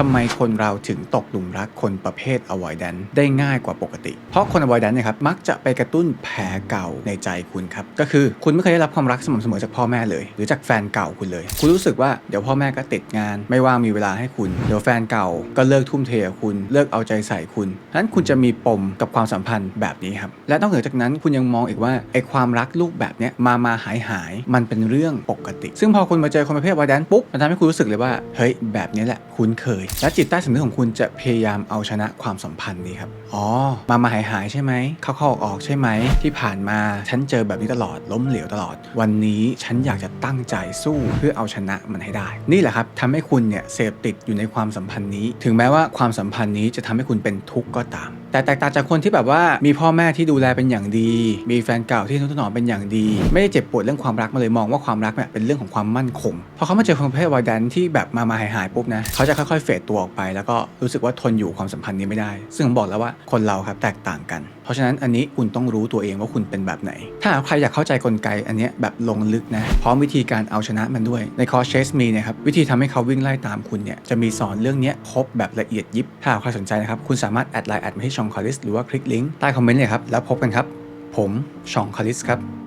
ทำไมคนเราถึงตกหลุมรักคนประเภท avoidant ได้ง่ายกว่าปกติ เพราะคน avoidant เนี่ยครับมักจะไปกระตุ้นแผลเก่าในใจคุณครับ ก็คือคุณไม่เคยได้รับความรักสม่ำเสมอจากพ่อแม่เลย หรือจากแฟนเก่าคุณเลย คุณรู้สึกว่าเดี๋ยวพ่อแม่ก็ติดงาน ไม่ว่างมีเวลาให้คุณ เดี๋ยวแฟนเก่าก็เลิกทุ่มเทคุณ เลิกเอาใจใส่คุณนั้นคุณจะมีปมกับความสัมพันธ์แบบนี้ครับ และนอกเหนือจากนั้นคุณยังมองอีกว่าไอ้ความรักลูกแบบเนี้ยมามาหายหายมันเป็นเรื่องปกติ ซึ่งพอคุณมาเจอคนประเภทวายแดนปุ๊บมันทำให้คุณรู้สึกเลยว่าเฮ้ยแบบนี้แหละคุ้นเคยและจิตใต้สำนึกของคุณจะพยายามเอาชนะความสัมพันธ์นี้ครับ อ๋อ มามาหายหายใช่ไหม เข้าเข้าออกออกใช่ไหม ที่ผ่านมาฉันเจอแบบนี้ตลอด ล้มเหลวตลอด วันนี้ฉันอยากจะตั้งใจสู้เพื่อเอาชนะมันให้ได้ นี่แหละครับทำให้คุณเนี่ยเสพติดอยู่ในความสัมพันธ์นี้ ถึงแม้ว่าความสัมพันธ์นี้จะทำให้คุณเป็นทุกข์ก็ตาม แต่แตกต่างจากคนที่แบบว่ามีพ่อแม่ที่ดูแลเป็นอย่างดี มีแฟนเก่าที่นุถนอมเป็นอย่างดี ไม่ได้เจ็บปวดเรื่องความรักมาเลยมองว่าความรักเนี่ยเป็นเรื่องของความมั่นคงพอเขามาเจอคนประเภทวายแดนที่แบบมามาหายหายปุ๊บนะเขาจะค่อยๆเฟดตัวออกไป แล้วก็รู้สึกว่าทนอยู่ความสัมพันธ์นี้ไม่ได้ ซึ่งผมบอกแล้วว่าคนเราครับแตกต่างกัน เพราะฉะนั้นอันนี้คุณต้องรู้ตัวเองว่าคุณเป็นแบบไหน ถ้าหากใครอยากเข้าใจกลไกอันเนี้ยแบบลงลึกนะพร้อมวิธีการเอาชนะมันด้วยในคอร์สเชสมีนี่ยครับวิธีทำให้เขาวิ่งไล่ตามคุณเนี่ยจะมีสอนเรื่องนี้ครบแบบละเอียดยิบถ้าใครสนใจนะครับคุณสามารถแอดไลน์แอดมาที่ช่องคาริสหรือว่าคลิกลิงก์ใต้คอมเมนต์เลยครับ แล้วพบกันครับ ผมช่องคาริสครับ